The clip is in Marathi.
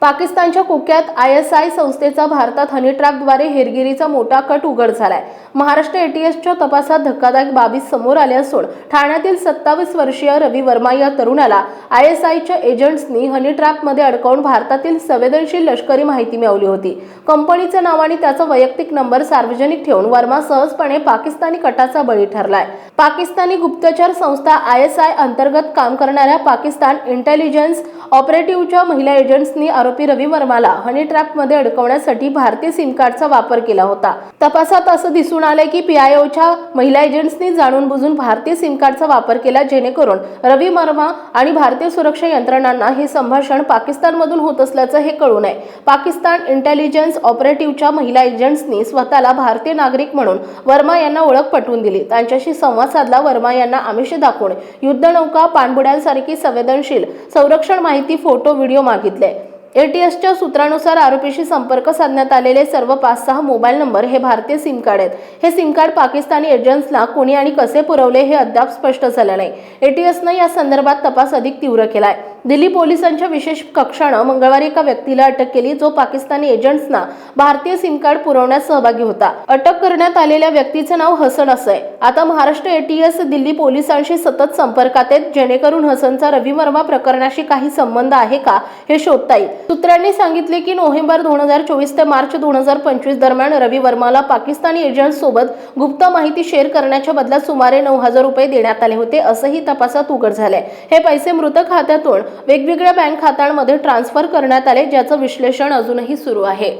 पाकिस्तानच्या कुख्यात आय एस आय संस्थेचा भारतात हनीट्रॅकद्वारे हेरगिरीचा मोठा कट उघड झालाय. महाराष्ट्र एटीएसच्या तपासात धक्कादायक बाबी समोर आल्या असून ठाण्यातील सत्तावीस वर्षीय रवी वर्मा या तरुणाला आय एस आयच्या एजंट्सनी हनी ट्रॅपमध्ये अडकवून भारतातील संवेदनशील लष्करी माहिती मिळवली होती. कंपनीचं नाव आणि त्याचा वैयक्तिक नंबर सार्वजनिक ठेवून वर्मा सहजपणे पाकिस्तानी कटाचा बळी ठरलाय. पाकिस्तानी गुप्तचर संस्था आय एस आय अंतर्गत काम करणाऱ्या पाकिस्तान इंटेलिजन्स ऑपरेटिव्हच्या महिला एजंट्सनी आरोपी रवी वर्माला हनी ट्रॅपमध्ये अडकवण्यासाठी भारतीय सिम कार्डचा वापर केला होता. तपासात असं दिसून आलंय की पीआयओच्या महिला एजंट्सनी जाणून बुजून भारतीय सिम कार्डचा वापर केला जेणेकरून रवी वर्मा आणि भारतीय सुरक्षा यंत्रणांना हे संभाषण पाकिस्तानमधून होत असल्याचं हे कळू नये पाकिस्तान इंटेलिजन्स ऑपरेटिव्हच्या महिला एजंट्सनी स्वतःला भारतीय नागरिक म्हणून वर्मा यांना ओळख पटवून दिली. त्यांच्याशी संवाद साधला वर्मा यांना आमिष दाखवून युद्धनौका पाणबुड्यांसारखी संवेदनशील संरक्षण माहिती फोटो व्हिडिओ मागितले. एटीएसच्या सूत्रानुसार आरोपीशी संपर्क साधण्यात आलेले सर्व पाच सहा मोबाईल नंबर हे भारतीय सिम कार्ड आहेत. हे सिम कार्ड पाकिस्तानी एजंट्सला कोणी आणि कसे पुरवले हे अद्याप स्पष्ट झालं नाही. एटीएसनं या संदर्भात तपास अधिक तीव्र केलाय. दिल्ली पोलिसांच्या विशेष कक्षानं मंगळवारी एका व्यक्तीला अटक केली जो पाकिस्तानी एजंट्सना भारतीय सिम कार्ड पुरवण्यात सहभागी होता. अटक करण्यात आलेल्या व्यक्तीचं नाव हसन असं आहे आता महाराष्ट्र एटीएस दिल्ली पोलिसांशी सतत संपर्कात आहेत जेणेकरून हसनचा रवी वर्मा प्रकरणाशी काही संबंध आहे का हे शोधता येईल. सूत्रांनी सांगितले की नोव्हेंबर दोन हजार चोवीस ते मार्च दोन हजार पंचवीस दरम्यान रवी वर्माला पाकिस्तानी एजंट सोबत गुप्त माहिती शेअर करण्याच्या बदल्यात सुमारे नऊ हजार रुपये देण्यात आले होते असंही तपासात उघड झालंय. हे पैसे मृत खात्यातून वेगवेगळ्या बँक खात्यांमध्ये ट्रान्सफर करण्यात आले ज्याचं विश्लेषण अजूनही सुरू आहे.